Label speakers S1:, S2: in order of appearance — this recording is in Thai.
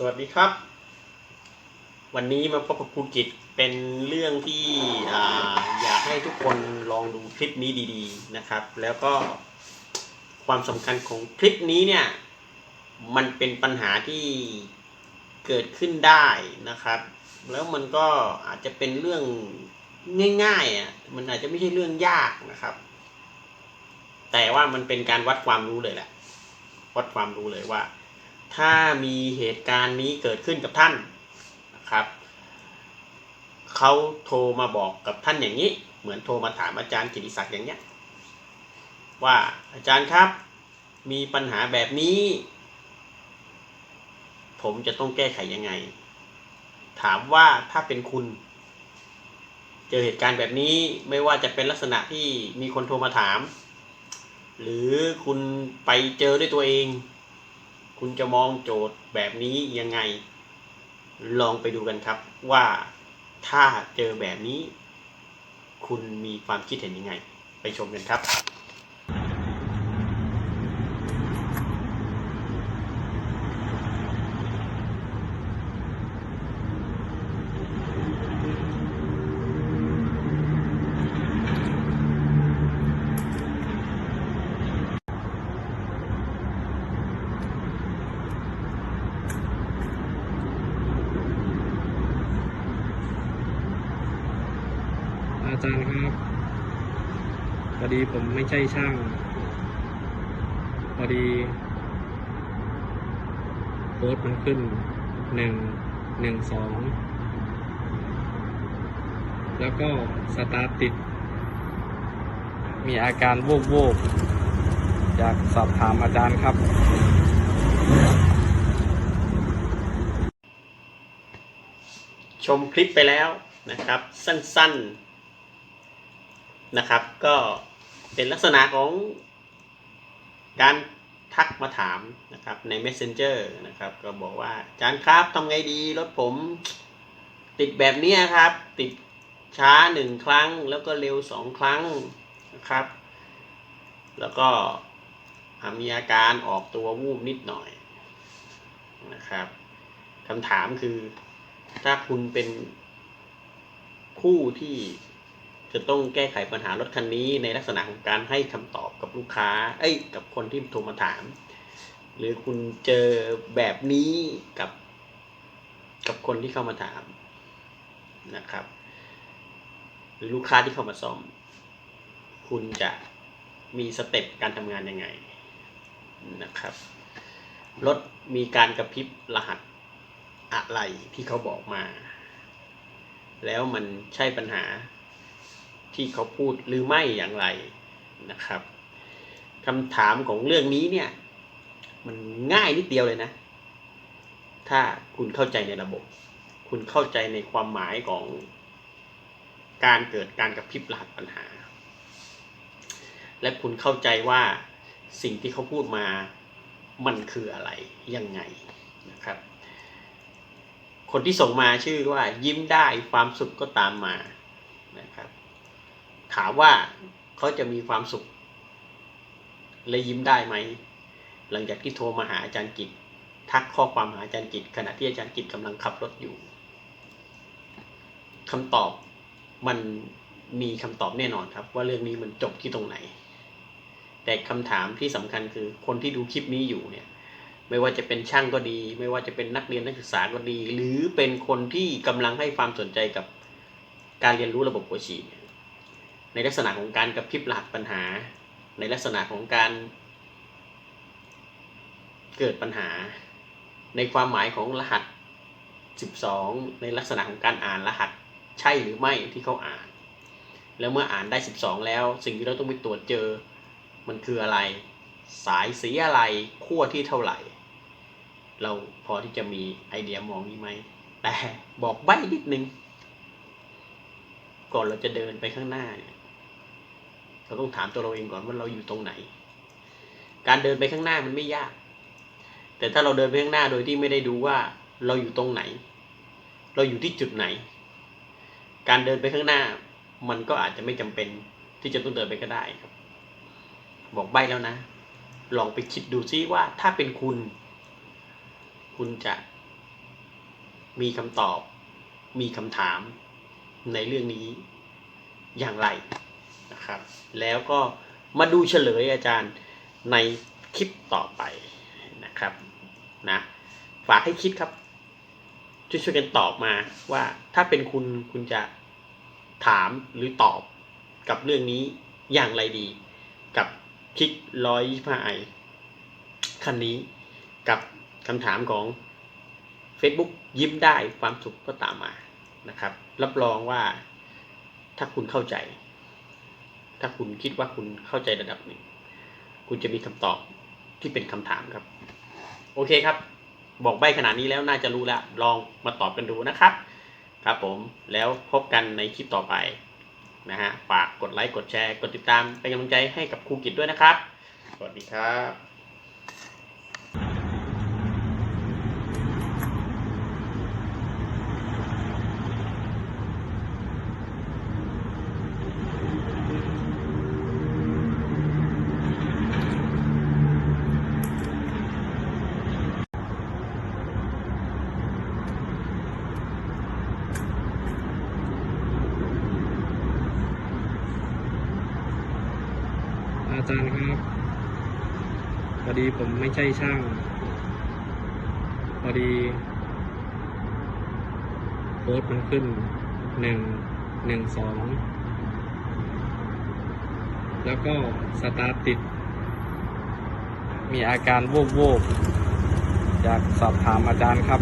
S1: สวัสดีครับ วันนี้มาพบกับครูกิจเป็นเรื่องที่ออยากให้ทุกคนลองดูคลิปนี้ดีๆนะครับ แล้วก็ความสำคัญของคลิปนี้เนี่ย มันเป็นปัญหาที่เกิดขึ้นได้นะครับ แล้วมันก็อาจจะเป็นเรื่องง่ายๆอะมันอาจจะไม่ใช่เรื่องยากนะครับ แต่ว่ามันเป็นการวัดความรู้เลยแหละวัดความรู้เลยว่า ถ้ามีเหตุการณ์นี้เกิดขึ้นกับท่านนะครับเขาโทรมาบอกกับท่านอย่างนี้ เหมือนโทรมาถามอาจารย์กิติศักดิ์อย่างเนี้ยว่าอาจารย์ครับมีปัญหาแบบนี้ ผมจะต้องแก้ไขยังไง ถามว่าถ้าเป็นคุณ เจอเหตุการณ์แบบนี้ไม่ว่าจะเป็นลักษณะที่มีคนโทรมาถาม หรือคุณไปเจอด้วยตัวเอง คุณจะมองโจทย์แบบนี้ยังไง ลองไปดูกันครับว่าถ้าเจอแบบนี้ คุณมีความคิดเห็นยังไง ไปชมกันครับ
S2: อาจารย์ครับพอดีผมไม่ใช่ช่างพอดีโค้ดมันขึ้นหนึ่งหนึ่งสองแล้วก็สตาร์ทติด มีอาการโวกโวกอยากสอบถามอาจารย์ครับ
S1: ชมคลิปไปแล้วนะครับ สั้นๆ นะครับ ก็เป็นลักษณะของการทักมาถามนะครับใน Messenger นะครับ ก็บอกว่าอาจารย์ครับทำไงดีรถผม ติดแบบนี้ครับ ติดช้าหนึ่งครั้ง แล้วก็เร็วสองครั้งนะครับ แล้วก็มีอาการออกตัววูบนิดหน่อยนะครับคำถามคือถ้าคุณเป็นผู้ที่ จะต้องแก้ไขปัญหารถคันนี้ในลักษณะของการให้คำตอบกับลูกค้า เอ้ย กับคนที่โทรมาถาม หรือคุณเจอแบบนี้กับ กับคนที่เข้ามาถามนะครับ หรือลูกค้าที่เข้ามาซ่อม คุณจะมีสเต็ปการทำงานยังไงนะครับ รถมีการกระพริบรหัสอะไรที่เขาบอกมา แล้วมันใช่ปัญหา ที่เขาพูดหรือไม่อย่างไรนะครับคำถามของเรื่องนี้เนี่ย มันง่ายนิดเดียวเลยนะ ถ้าคุณเข้าใจในระบบ คุณเข้าใจในความหมายของการเกิดการกระพริบรหัสปัญหา และคุณเข้าใจว่าสิ่งที่เขาพูดมามันคืออะไรยังไงนะครับ คนที่ส่งมาชื่อว่ายิ้มได้ความสุขก็ตามมานะครับ ถามว่าเขาจะมีความสุข และยิ้มได้ไหม หลังจากที่โทรมาหาอาจารย์กิจ ทักข้อความหาอาจารย์กิจ ขณะที่อาจารย์กิจกำลังขับรถอยู่คำตอบมันมีคำตอบแน่นอนครับ ว่าเรื่องนี้มันจบที่ตรงไหน แต่คำถามที่สำคัญคือคนที่ดูคลิปนี้อยู่เนี่ย ไม่ว่าจะเป็นช่างก็ดี ไม่ว่าจะเป็นนักเรียนนักศึกษาก็ดี หรือเป็นคนที่กำลังให้ความสนใจกับการเรียนรู้ระบบหัวฉีด ในลักษณะของการกระพริบรหัสปัญหา ในลักษณะของการเกิดปัญหา ในความหมายของรหัส 12 ในลักษณะของการอ่านรหัสใช่หรือไม่ที่เขาอ่าน แล้วเมื่ออ่านได้ 12 แล้ว สิ่งที่เราต้องไปตรวจเจอมันคืออะไร สายสีอะไรขั้วที่เท่าไหร่ เราพอที่จะมีไอเดียมองนี้ไหม แต่บอกใบ้นิดนึง ก่อนเราจะเดินไปข้างหน้าเนี่ย เราต้องถามตัวเราเองก่อนว่าเราอยู่ตรงไหน การเดินไปข้างหน้ามันไม่ยาก แต่ถ้าเราเดินไปข้างหน้าโดยที่ไม่ได้ดูว่าเราอยู่ตรงไหน เราอยู่ที่จุดไหน การเดินไปข้างหน้า มันก็อาจจะไม่จำเป็นที่จะต้องเดินไปก็ได้ครับ บอกใบ้แล้วนะ ลองไปคิดดูซิว่าถ้าเป็นคุณ คุณจะมีคำตอบ มีคำถามในเรื่องนี้อย่างไร นะครับ แล้วก็มาดูเฉลยอาจารย์ในคลิปต่อไปนะครับนะฝากให้คิดครับ ช่วยช่วยๆกันตอบมาว่าถ้าเป็นคุณคุณจะถามหรือตอบกับเรื่องนี้อย่างไรดี กับคลิกร้อยยี่ห้าไอคันนี้กับคำถามของ Facebook ยิ้มได้ความสุขก็ตามมานะครับ รับรองว่าถ้าคุณเข้าใจ ถ้าคุณคิดว่าคุณเข้าใจระดับหนึ่ง คุณจะมีคำตอบที่เป็นคำถามครับ โอเคครับ บอกใบขนาดนี้แล้วน่าจะรู้แล้ว ลองมาตอบกันดูนะครับ ครับผมแล้วพบกันในคลิปต่อไปนะฮะฝากกดไลค์กดแชร์ กดติดตามเป็นกำลังใจให้กับครูกิจด้วยนะครับ สวัสดีครับ
S2: อาจารย์ครับพอดีผมไม่ใช่ช่างพอดีโค้ดมันขึ้นหนึ่งหนึ่งสองแล้วก็สตาร์ทติด มีอาการโวบโวบอยากสอบถามอาจารย์ครับ